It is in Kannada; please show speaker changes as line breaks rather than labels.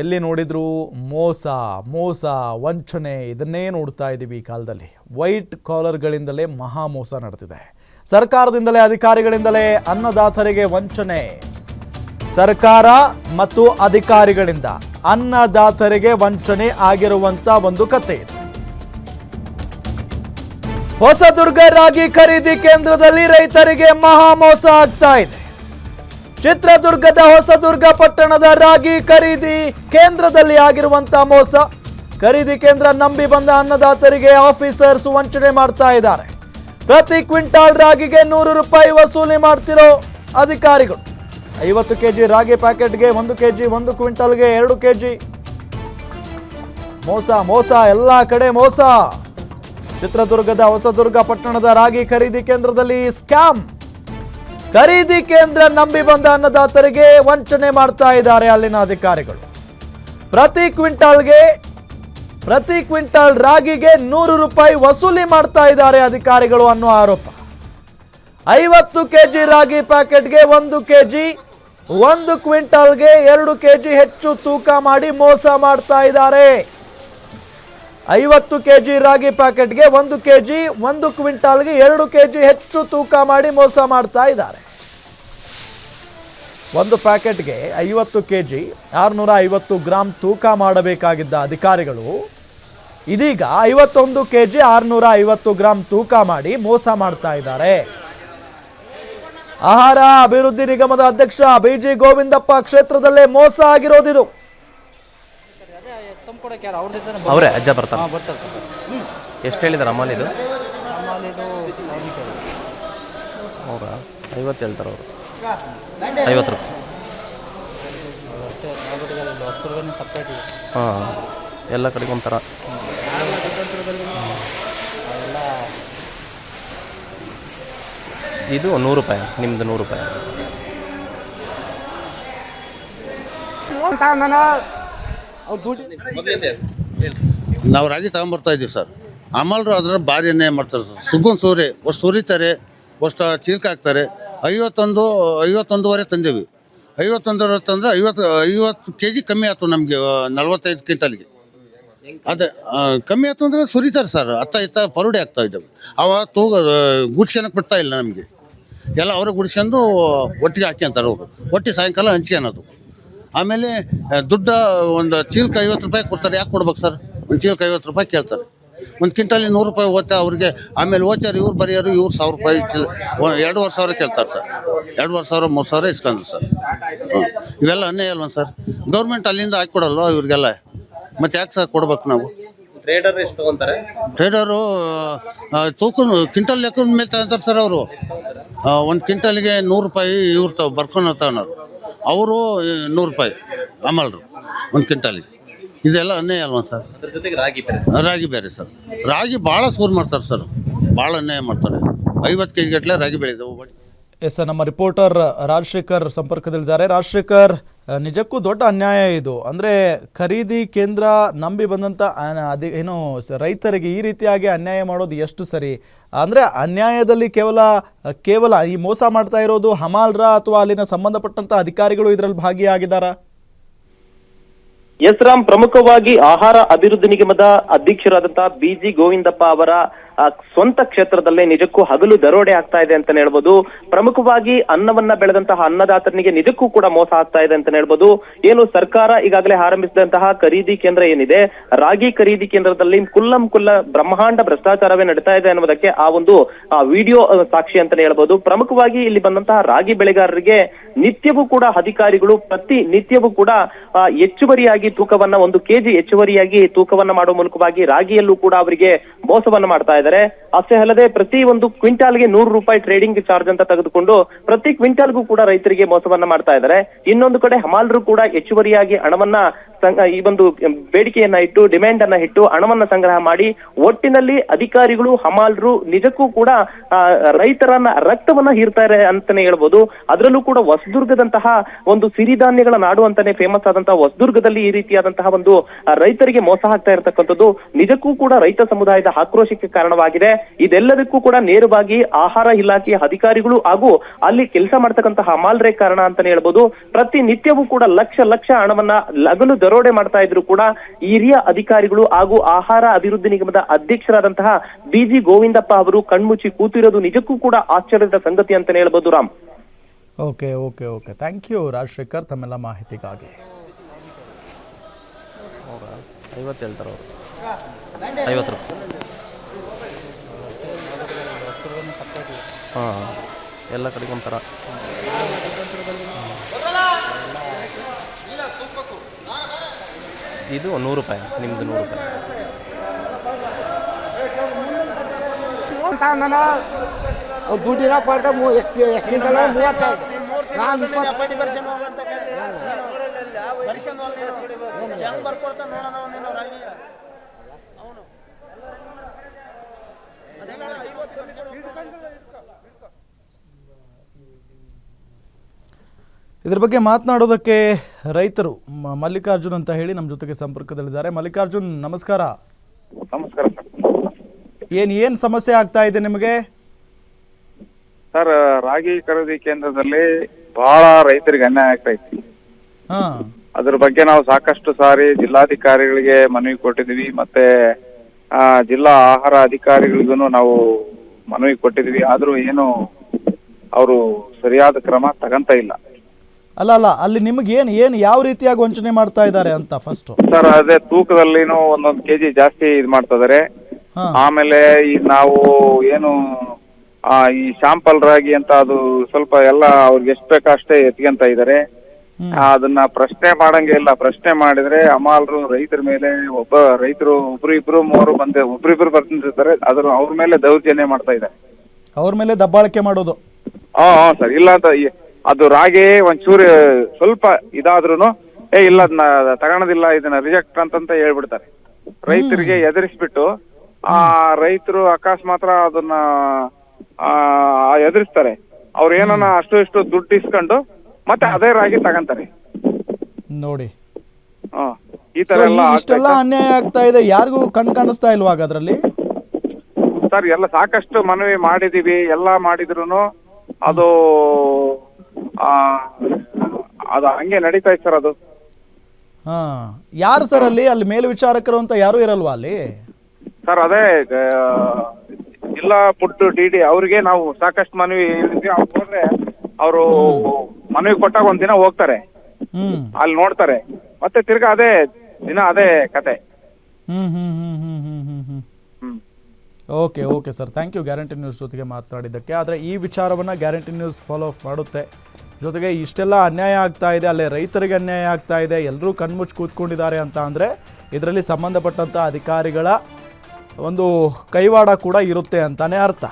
ಎಲ್ಲಿ ನೋಡಿದ್ರು ಮೋಸ ಮೋಸ, ವಂಚನೆ ಇದನ್ನೇ ನೋಡ್ತಾ ಇದ್ದೀವಿ ಈ ಕಾಲದಲ್ಲಿ. ವೈಟ್ ಕಾಲರ್ಗಳಿಂದಲೇ ಮಹಾ ಮೋಸ ನಡೆದಿದೆ ಸರ್ಕಾರದಿಂದಲೇ, ಅಧಿಕಾರಿಗಳಿಂದಲೇ ಅನ್ನದಾತರಿಗೆ ವಂಚನೆ. ಸರ್ಕಾರ ಮತ್ತು ಅಧಿಕಾರಿಗಳಿಂದ ಅನ್ನದಾತರಿಗೆ ವಂಚನೆ ಆಗಿರುವಂತ ಒಂದು ಕತೆ ಇದು. ಹೊಸದುರ್ಗ ರಾಗಿ ಖರೀದಿ ಕೇಂದ್ರದಲ್ಲಿ ರೈತರಿಗೆ ಮಹಾ ಮೋಸ ಆಗ್ತಾ ಇದೆ. ಚಿತ್ರದುರ್ಗದ ಹೊಸದುರ್ಗ ಪಟ್ಟಣದ ರಾಗಿ ಖರೀದಿ ಕೇಂದ್ರದಲ್ಲಿ ಆಗಿರುವಂತ ಮೋಸ. ಖರೀದಿ ಕೇಂದ್ರ ನಂಬಿ ಬಂದ ಅನ್ನದಾತರಿಗೆ ಆಫೀಸರ್ಸ್ ವಂಚನೆ ಮಾಡ್ತಾ ಇದ್ದಾರೆ. ಪ್ರತಿ ಕ್ವಿಂಟಾಲ್ ರಾಗಿಗೆ ನೂರು ರೂಪಾಯಿ ವಸೂಲಿ ಮಾಡ್ತಿರೋ ಅಧಿಕಾರಿಗಳು. ಐವತ್ತು ಕೆ ಜಿ ರಾಗಿ ಪ್ಯಾಕೆಟ್ಗೆ ಒಂದು ಕೆ ಜಿ ಒಂದು ಕ್ವಿಂಟಲ್ಗೆ ಎರಡು ಕೆ ಜಿ ಮೋಸ ಮೋಸ, ಎಲ್ಲ ಕಡೆ ಮೋಸ. ಚಿತ್ರದುರ್ಗದ ಹೊಸದುರ್ಗ ಪಟ್ಟಣದ ರಾಗಿ ಖರೀದಿ ಕೇಂದ್ರದಲ್ಲಿ ಸ್ಕ್ಯಾಮ್. ಖರೀದಿ ಕೇಂದ್ರ ನಂಬಿ ಬಂದ ಅನ್ನದಾತರಿಗೆ ವಂಚನೆ ಮಾಡ್ತಾ ಇದ್ದಾರೆ ಅಲ್ಲಿನ ಅಧಿಕಾರಿಗಳು. ಪ್ರತಿ ಕ್ವಿಂಟಾಲ್ಗೆ, ಪ್ರತಿ ಕ್ವಿಂಟಾಲ್ ರಾಗಿಗೆ ನೂರು ರೂಪಾಯಿ ವಸೂಲಿ ಮಾಡ್ತಾ ಇದ್ದಾರೆ ಅಧಿಕಾರಿಗಳು ಅನ್ನೋ ಆರೋಪ. ಐವತ್ತು ಕೆ ಜಿ ರಾಗಿ ಪ್ಯಾಕೆಟ್ಗೆ ಒಂದು ಕೆ ಜಿ ಒಂದು ಕ್ವಿಂಟಾಲ್ಗೆ ಎರಡು ಕೆ ಜಿ ಹೆಚ್ಚು ತೂಕ ಮಾಡಿ ಮೋಸ ಮಾಡ್ತಾ ಇದ್ದಾರೆ. ಐವತ್ತು ಕೆ ಜಿ ರಾಗಿ ಪ್ಯಾಕೆಟ್ಗೆ ಒಂದು ಕೆ ಜಿ ಒಂದು ಕ್ವಿಂಟಾಲ್ಗೆ ಎರಡು ಕೆ ಜಿ ಹೆಚ್ಚು ತೂಕ ಮಾಡಿ ಮೋಸ ಮಾಡ್ತಾ ಇದ್ದಾರೆ. ಒಂದು ಪ್ಯಾಕೆಟ್ಗೆ ಐವತ್ತು ಕೆ ಜಿ ಆರುನೂರ ಐವತ್ತು ಗ್ರಾಂ ತೂಕ ಮಾಡಬೇಕಾಗಿದ್ದ ಅಧಿಕಾರಿಗಳು, ಇದೀಗ ಐವತ್ತೊಂದು ಕೆ ಜಿ ಆರುನೂರ ಐವತ್ತು ಗ್ರಾಂ ತೂಕ ಮಾಡಿ ಮೋಸ ಮಾಡ್ತಾ ಇದ್ದಾರೆ. ಆಹಾರ ಅಭಿವೃದ್ಧಿ ನಿಗಮದ ಅಧ್ಯಕ್ಷ ಬಿಜಿ ಗೋವಿಂದಪ್ಪ ಕ್ಷೇತ್ರದಲ್ಲೇ ಮೋಸ ಆಗಿರೋದಿದು.
ಯಾರು? ಅವ್ರ ಜೊತೆ
ಅವರೇ ಅಜ್ಜ ಬರ್ತಾರೆ
ಹಾಂ ಬರ್ತಾರೆ
ಎಷ್ಟು ಹೇಳಿದಾರೆ ಅಮ್ಮಲ್ಲಿ ಇದು
ಇದು ಅವ್ರಿಗೆ ಕೇಳಿ.
ಹೌದಾ? ಐವತ್ತು ಹೇಳ್ತಾರೆ ಅವರು. ಐವತ್ತು ರೂಪಾಯಿ.
ಅಷ್ಟೇ ಹೊಸದುರ್ಗನೇ ಸಪ್ರೇಟ್ ಇದೆ.
ಹಾಂ ಎಲ್ಲ ಕಡೆಗೆ ಒಂಥರ.
ಅವೆಲ್ಲ
ಇದು ನೂರು ರೂಪಾಯಿ ನಿಮ್ಮದು ನೂರು ರೂಪಾಯಿ.
ನಾವು ರಾಗಿ ತಗೊಂಬರ್ತಾ ಇದ್ದೀವಿ ಸರ್. ಅಮಲ್ರು ಅದ್ರ ಭಾರಿ ಅನ್ಯಾಯ ಮಾಡ್ತಾರೆ ಸರ್. ಸುಗುನ್ ಸೂರಿ ಒಷ್ಟು ಸುರಿತಾರೆ ಒಷ್ಟು ಚೀಲ್ಕ ಹಾಕ್ತಾರೆ. ಐವತ್ತೊಂದು ಐವತ್ತೊಂದುವರೆ ತಂದೀವಿ. ಐವತ್ತೊಂದುವರೆ ತಂದ್ರೆ ಐವತ್ತು ಐವತ್ತು ಕೆ ಜಿ ಕಮ್ಮಿ ಆಯ್ತು ನಮಗೆ ನಲ್ವತ್ತೈದು ಕ್ವಿಂಟಲ್ಗೆ. ಅದೇ ಕಮ್ಮಿ ಆಯ್ತು ಅಂದರೆ ಸುರಿತಾರೆ ಸರ್. ಅತ್ತ ಇತ್ತ ಪರುಡಿ ಆಗ್ತಾ ಇದ್ದಾವೆ. ಅವ ತೂಗ ಗುಡ್ಸ್ಕೊಳಕ್ಕೆ ಬಿಡ್ತಾ ಇಲ್ಲ ನಮಗೆ. ಎಲ್ಲ ಅವ್ರಿಗೆ ಗುಡ್ಸ್ಕೊಂಡು ಒಟ್ಟಿಗೆ ಹಾಕ್ಯಂತಾರೆ ಅವರು. ಒಟ್ಟಿಗೆ ಸಾಯಂಕಾಲ ಹಂಚ್ಕೊಳೋದು ಆಮೇಲೆ ದುಡ್ಡು ಒಂದು ಚೀಲಕ್ಕೆ ಐವತ್ತು ರೂಪಾಯಿ ಕೊಡ್ತಾರೆ. ಯಾಕೆ ಕೊಡ್ಬೇಕು ಸರ್? ಒಂದು ಚೀಲಕ್ಕೆ ಐವತ್ತು ರೂಪಾಯಿ ಕೇಳ್ತಾರೆ. ಒಂದು ಕ್ವಿಂಟಲಿ ನೂರು ರೂಪಾಯಿ ಓದ್ತಾ ಅವ್ರಿಗೆ. ಆಮೇಲೆ ಓಚಾರು ಇವ್ರು ಬರೆಯೋರು ಇವ್ರು ಸಾವಿರ ರೂಪಾಯಿ ಚೀಲ ಎರಡೂವರೆ ಸಾವಿರ ಕೇಳ್ತಾರೆ ಸರ್. ಎರಡೂವರೆ ಸಾವಿರ ಮೂರು ಸಾವಿರ ಇಸ್ಕೊಂಡ್ರು ಸರ್. ಹ್ಞೂ ಇವೆಲ್ಲ ಅನ್ಯಾಯ ಅಲ್ವ ಸರ್? ಗೌರ್ಮೆಂಟ್ ಅಲ್ಲಿಂದ ಹಾಕ್ಕೊಡಲ್ವ ಇವ್ರಿಗೆಲ್ಲ? ಮತ್ತೆ ಯಾಕೆ ಸರ್ ಕೊಡ್ಬೇಕು ನಾವು?
ಟ್ರೇಡರ್ ಎಷ್ಟು ತೊಗೊಂತಾರೆ?
ಟ್ರೇಡರು ತೂಕ ಕ್ವಿಂಟಲ್ ಲೆಕ್ಕದ ಮೇಲೆ ತಗೊಂತಾರೆ ಸರ್ ಅವರು. ಒಂದು ಕ್ವಿಂಟಲ್ಗೆ ನೂರು ರೂಪಾಯಿ ಇವ್ರು ತ ಬರ್ಕೊಂಡು ತಗೊಳೋರು ಅವರು ನೂರು ರೂಪಾಯಿ ಅಮಲ್ರು ಒಂದು ಕ್ವಿಂಟಾಲಿಗೆ. ಇದೆಲ್ಲ ಅನ್ಯಾಯ ಅಲ್ವಾ ಸರ್?
ಅದ್ರ ಜೊತೆಗೆ ರಾಗಿ ಬೇರೆ
ರಾಗಿ ಬೇರೆ ಸರ್. ರಾಗಿ ಭಾಳ ಸ್ಕೋರ್ ಮಾಡ್ತಾರೆ ಸರ್. ಭಾಳ ಅನ್ಯಾಯ ಮಾಡ್ತಾರೆ ಐವತ್ತು ಕೆ ಜಿ ಗಟ್ಟಲೆ ರಾಗಿ ಬೆಳೆದವು.
ಎಸ್ ನಮ್ಮ ರಿಪೋರ್ಟರ್ ರಾಜಶೇಖರ್ ಸಂಪರ್ಕದಲ್ಲಿದ್ದಾರೆ. ರಾಜಶೇಖರ್ ನಿಜಕ್ಕೂ ದೊಡ್ಡ ಅನ್ಯಾಯ ಇದು. ಅಂದರೆ ಖರೀದಿ ಕೇಂದ್ರ ನಂಬಿ ಬಂದಂಥ ಅದಿ ಏನು, ರೈತರಿಗೆ ಈ ರೀತಿಯಾಗಿ ಅನ್ಯಾಯ ಮಾಡೋದು ಎಷ್ಟು ಸರಿ? ಅಂದರೆ ಅನ್ಯಾಯದಲ್ಲಿ ಕೇವಲ ಕೇವಲ ಈ ಮೋಸ ಮಾಡ್ತಾ ಇರೋದು ಹಮಾಲ್ರ ಅಥವಾ ಅಲ್ಲಿನ ಸಂಬಂಧಪಟ್ಟಂಥ ಅಧಿಕಾರಿಗಳು ಇದರಲ್ಲಿ ಭಾಗಿಯಾಗಿದ್ದಾರಾ?
ಎಸ್ ರಾಮ್, ಪ್ರಮುಖವಾಗಿ ಆಹಾರ ಅಭಿವೃದ್ಧಿ ನಿಗಮದ ಅಧ್ಯಕ್ಷರಾದಂತಹ ಬಿಜಿ ಗೋವಿಂದಪ್ಪ ಅವರ ಸ್ವಂತ ಕ್ಷೇತ್ರದಲ್ಲೇ ನಿಜಕ್ಕೂ ಹಗಲು ದರೋಡೆ ಆಗ್ತಾ ಇದೆ ಅಂತಾನೆ ಹೇಳ್ಬೋದು. ಪ್ರಮುಖವಾಗಿ ಅನ್ನವನ್ನ ಬೆಳೆದಂತಹ ಅನ್ನದಾತನಿಗೆ ನಿಜಕ್ಕೂ ಕೂಡ ಮೋಸ ಆಗ್ತಾ ಇದೆ ಅಂತಾನೆ ಹೇಳ್ಬೋದು. ಏನು ಸರ್ಕಾರ ಈಗಾಗಲೇ ಆರಂಭಿಸಿದಂತಹ ಖರೀದಿ ಕೇಂದ್ರ ಏನಿದೆ? ರಾಗಿ ಖರೀದಿ ಕೇಂದ್ರದಲ್ಲಿ ಕುಲ್ಲಂ ಕುಲ್ಲ ಬ್ರಹ್ಮಾಂಡ ಭ್ರಷ್ಟಾಚಾರವೇ ನಡೀತಾ ಇದೆ ಅನ್ನೋದಕ್ಕೆ ಆ ಒಂದು ವಿಡಿಯೋ ಸಾಕ್ಷಿ ಅಂತಾನೆ ಹೇಳ್ಬೋದು. ಪ್ರಮುಖವಾಗಿ ಇಲ್ಲಿ ಬಂದಂತಹ ರಾಗಿ ಬೆಳೆಗಾರರಿಗೆ ನಿತ್ಯವೂ ಕೂಡ ಅಧಿಕಾರಿಗಳು ಪ್ರತಿ ನಿತ್ಯವೂ ಕೂಡ ಹೆಚ್ಚುವರಿಯಾಗಿ ತೂಕವನ್ನ, ಒಂದು ಕೆಜಿ ಹೆಚ್ಚುವರಿಯಾಗಿ ತೂಕವನ್ನ ಮಾಡುವ ಮೂಲಕವಾಗಿ ರಾಗಿಯಲ್ಲೂ ಕೂಡ ಅವರಿಗೆ ಮೋಸವನ್ನ ಮಾಡ್ತಾ ಇದ್ದಾರೆ ಅಷ್ಟೇ ಅಲ್ಲದೆ ಪ್ರತಿ ಒಂದು ಕ್ವಿಂಟಾಲ್ಗೆ ನೂರು ರೂಪಾಯಿ ಟ್ರೇಡಿಂಗ್ ಚಾರ್ಜ್ ಅಂತ ತೆಗೆದುಕೊಂಡು ಪ್ರತಿ ಕ್ವಿಂಟಾಲ್ಗೂ ಕೂಡ ರೈತರಿಗೆ ಮೋಸವನ್ನ ಮಾಡ್ತಾ ಇದ್ದಾರೆ. ಇನ್ನೊಂದು ಕಡೆ ಹಮಾಲರು ಕೂಡ ಹೆಚ್ಚುವರಿಯಾಗಿ ಹಣವನ್ನ ಈ ಒಂದು ಬೇಡಿಕೆಯನ್ನ ಇಟ್ಟು ಡಿಮ್ಯಾಂಡ್ ಅನ್ನ ಇಟ್ಟು ಹಣವನ್ನ ಸಂಗ್ರಹ ಮಾಡಿ ಒಟ್ಟಿನಲ್ಲಿ ಅಧಿಕಾರಿಗಳು, ಹಮಾಲರು ನಿಜಕ್ಕೂ ಕೂಡ ರೈತರನ್ನ ರಕ್ತವನ್ನ ಹೀರ್ತಾರೆ ಅಂತಾನೆ ಹೇಳ್ಬೋದು. ಅದರಲ್ಲೂ ಕೂಡ ಹೊಸದುರ್ಗದಂತಹ ಒಂದು ಸಿರಿಧಾನ್ಯಗಳ ನಾಡು ಅಂತಾನೆ ಫೇಮಸ್ ಆದಂತಹ ಹೊಸದುರ್ಗದಲ್ಲಿ ಈ ರೀತಿಯಾದಂತಹ ಒಂದು ರೈತರಿಗೆ ಮೋಸ ಆಗ್ತಾ ಇರತಕ್ಕಂಥದ್ದು ನಿಜಕ್ಕೂ ಕೂಡ ರೈತ ಸಮುದಾಯದ ಆಕ್ರೋಶಕ್ಕೆ ಕಾರಣವಾಗಿದೆ. ಇದೆಲ್ಲದಕ್ಕೂ ಕೂಡ ನೇರವಾಗಿ ಆಹಾರ ಇಲಾಖೆಯ ಅಧಿಕಾರಿಗಳು ಹಾಗೂ ಅಲ್ಲಿ ಕೆಲಸ ಮಾಡ್ತಕ್ಕಂತಹ ಹಮಾಲ್ರೇ ಕಾರಣ ಅಂತಾನೆ ಹೇಳ್ಬೋದು. ಪ್ರತಿ ನಿತ್ಯವೂ ಕೂಡ ಲಕ್ಷ ಲಕ್ಷ ಹಣವನ್ನ ಲಗಲು ದರೋಡೆ ಮಾಡ್ತಾ ಇದ್ರು ಕೂಡ ಹಿರಿಯ ಅಧಿಕಾರಿಗಳು ಹಾಗೂ ಆಹಾರ ಅಭಿವೃದ್ಧಿ ನಿಗಮದ ಅಧ್ಯಕ್ಷರಾದಂತಹ ಬಿಜಿ ಗೋವಿಂದಪ್ಪ ಅವರು ಕಣ್ಮುಚ್ಚಿ ಕೂತಿರೋದು ನಿಜಕ್ಕೂ ಕೂಡ ಆಶ್ಚರ್ಯದ ಸಂಗತಿ ಅಂತಾನೆ ಹೇಳ್ಬೋದು Ram.
Okay okay okay. Thank you Rajashekar ತಮ್ಮೆಲ್ಲ ಮಾಹಿತಿಗಾಗಿ.
ಐವತ್ತು ಹೇಳ್ತಾರೆ ಅವರು. ಐವತ್ತು ರೂಪಾಯಿ. ಹಾಂ, ಎಲ್ಲ ಕಡೆಗೆ ಇದು ನೂರು ರೂಪಾಯಿ ನಿಮ್ಮದು ನೂರು ರೂಪಾಯಿ.
ದುಡ್ಡಿನ ಪಡ್ದ ಎಷ್ಟು ಮೂವತ್ತೈದು ನಾನು ಇಪ್ಪತ್ತು
ಇದ್ರ ಬಗ್ಗೆ ಮಾತನಾಡೋದಕ್ಕೆ ರೈತರು ಮಲ್ಲಿಕಾರ್ಜುನ್ ಅಂತ ಹೇಳಿ ನಮ್ಮ ಜೊತೆಗೆ ಸಂಪರ್ಕದಲ್ಲಿದ್ದಾರೆ. ಮಲ್ಲಿಕಾರ್ಜುನ್ ನಮಸ್ಕಾರ.
ನಮಸ್ಕಾರ ಏನ್
ಏನು ಏನು ಸಮಸ್ಯೆ ಆಗ್ತಾ ಇದೆ ನಿಮಗೆ?
ಸರ್ ರಾಗಿ ಖರೀದಿ ಕೇಂದ್ರದಲ್ಲಿ ಬಹಳ ರೈತರಿಗೆ ಅನ್ಯಾಯ ಆಗ್ತಾ ಇತ್ತು
ಹಾ.
ಅದ್ರ ಬಗ್ಗೆ ನಾವು ಸಾಕಷ್ಟು ಸಾರಿ ಜಿಲ್ಲಾಧಿಕಾರಿಗಳಿಗೆ ಮನವಿ ಕೊಟ್ಟಿದ್ವಿ ಮತ್ತೆ ಆ, ಜಿಲ್ಲಾ ಆಹಾರ ಅಧಿಕಾರಿಗಳಿಗೂ ನಾವು ಮನವಿ ಕೊಟ್ಟಿದ್ವಿ ಆದ್ರೂ ಏನು ಅವರು ಸರಿಯಾದ ಕ್ರಮ ತಗಂತ ಇಲ್ಲ.
ಅಲ್ಲ ಅಲ್ಲ ಅಲ್ಲಿ ನಿಮ್ಗೆ ಏನು ಏನು ಯಾವ ರೀತಿಯಾಗಿ ವಂಚನೆ ಮಾಡ್ತಾ ಇದ್ದಾರೆ ಅಂತ ಫಸ್ಟ್
ಸರ್ ಅದೇ ತೂಕದಲ್ಲಿನೂ ಒಂದೊಂದು ಕೆಜಿ ಜಾಸ್ತಿ ಇದು ಮಾಡ್ತಾ ಇದಾರೆ.
ಹಾಂ.
ಆಮೇಲೆ ಈ ನಾವು ಏನು ಆ, ಈ ಶಾಂಪಲ್ ರಾಗಿ ಅಂತ ಅದು ಸ್ವಲ್ಪ ಎಲ್ಲ ಅವ್ರಿಗೆ ಎಷ್ಟು ಬೇಕೋ ಅಷ್ಟೇ ಎತ್ಕೊಂತ ಇದ್ದಾರೆ ಅದನ್ನ ಪ್ರಶ್ನೆ ಮಾಡಂಗೆ ಇಲ್ಲ. ಪ್ರಶ್ನೆ ಮಾಡಿದ್ರೆ ಅಮಾಲ್ರು ರೈತರ ಮೇಲೆ ಒಬ್ಬ ರೈತರು ಒಬ್ರು ಇಬ್ರು ಮೂವರು ಬಂದೆ ಒಬ್ರಿಬ್ರು ಬರ್ತಿರ್ತಾರೆ ಅದ್ರ ಅವ್ರ ಮೇಲೆ ದೌರ್ಜನ್ಯ ಮಾಡ್ತಾ ಇದ್ದಾರೆ
ಅವ್ರ ಮೇಲೆ ದಬ್ಬಾಳಿಕೆ ಮಾಡೋದು.
ಹಾ ಹಾ ಸರ್. ಇಲ್ಲ ಅಂತ ಈ- ಅದು ರಾಗಿ ಒಂಚೂರು ಸ್ವಲ್ಪ ಇದಾದ್ರೂ ಏ ಇಲ್ಲ ಅದನ್ನ ತಗೊಳೋದಿಲ್ಲ ಇದನ್ನ ರಿಜೆಕ್ಟ್ ಅಂತಂತ ಹೇಳ್ಬಿಡ್ತಾರೆ. ರೈತರಿಗೆ ಎದುರಿಸ್ಬಿಟ್ಟು ಆ ರೈತರು ಅಕಸ್ಮಾತ್ರ ಅದನ್ನ ಆ ಎದುರಿಸ್ತಾರೆ. ಅವ್ರು ಏನನ್ನ ಅಷ್ಟು ಇಷ್ಟು ದುಡ್ಡು ಇಸ್ಕೊಂಡು ಮತ್ತೆ ಅದೇ ರಾಗಿ ತಗಂತಾರೆ.
ನೋಡಿ.
ಹಾ ಈ ತರ ಎಲ್ಲ
ಇಷ್ಟೆಲ್ಲ ಅನ್ಯಾಯ ಆಗ್ತಾ ಇದೆ ಯಾರಿಗೂ ಕಣ್ ಕಾಣಿಸ್ತಾ ಇಲ್ವಾ ಅದರಲ್ಲಿ
ಸರ್ ಎಲ್ಲ ಸಾಕಷ್ಟು ಮನವಿ ಮಾಡಿದೀವಿ ಎಲ್ಲ ಮಾಡಿದ್ರು ಅದು ಅದು ಹಂಗೆ ನಡೀತಾ ಇತ್ತು ಸರ್ ಅದು.
ಹಾ ಯಾರು ಸರ್ ಅಲ್ಲಿ? ಅಲ್ಲಿ ಮೇಲ್ವಿಚಾರಕರು ಅಂತ ಯಾರು ಇರಲ್ವಾ ಅಲ್ಲಿ?
ಸರ್ ಅದೇ ಆ, ಜಿಲ್ಲಾ ಪುಟ್ಟು ಡಿ ಡಿ ಅವ್ರಿಗೆ ನಾವು ಸಾಕಷ್ಟು ಮನವಿ ಹೇಳಿದ್ವಿ. ಅವ್ರು ಹೋದ್ರೆ ಅವರು ಮನವಿ ಕೊಟ್ಟಾಗ ಒಂದ್ ದಿನ ಹೋಗ್ತಾರೆ.
ಹ್ಮ್.
ಅಲ್ಲಿ ನೋಡ್ತಾರೆ. ಮತ್ತೆ ತಿರ್ಗಾ ಅದೇ ದಿನ ಅದೇ ಕತೆ.
Hmm hmm hmm hmm hmm hmm hmm.
Hmm.
Okay okay sir. Thank you. Guarantee news ಜೊತೆಗೆ ಮಾತನಾಡಿದ್ದಕ್ಕೆ. ಆದರೆ ಈ ವಿಚಾರವನ್ನು ಗ್ಯಾರಂಟಿ ನ್ಯೂಸ್ ಫಾಲೋ ಅಪ್ ಮಾಡುತ್ತೆ. ಜೊತೆಗೆ ಇಷ್ಟೆಲ್ಲ ಅನ್ಯಾಯ ಆಗ್ತಾ ಇದೆ, ಅಲ್ಲೇ ರೈತರಿಗೆ ಅನ್ಯಾಯ ಆಗ್ತಾ ಇದೆ ಎಲ್ಲರೂ ಕಣ್ಮುಚ್ಚಿ ಕೂತ್ಕೊಂಡಿದ್ದಾರೆ ಅಂತ ಅಂದರೆ ಇದರಲ್ಲಿ ಸಂಬಂಧಪಟ್ಟಂಥ ಅಧಿಕಾರಿಗಳ ಒಂದು ಕೈವಾಡ ಕೂಡ ಇರುತ್ತೆ ಅಂತಲೇ ಅರ್ಥ.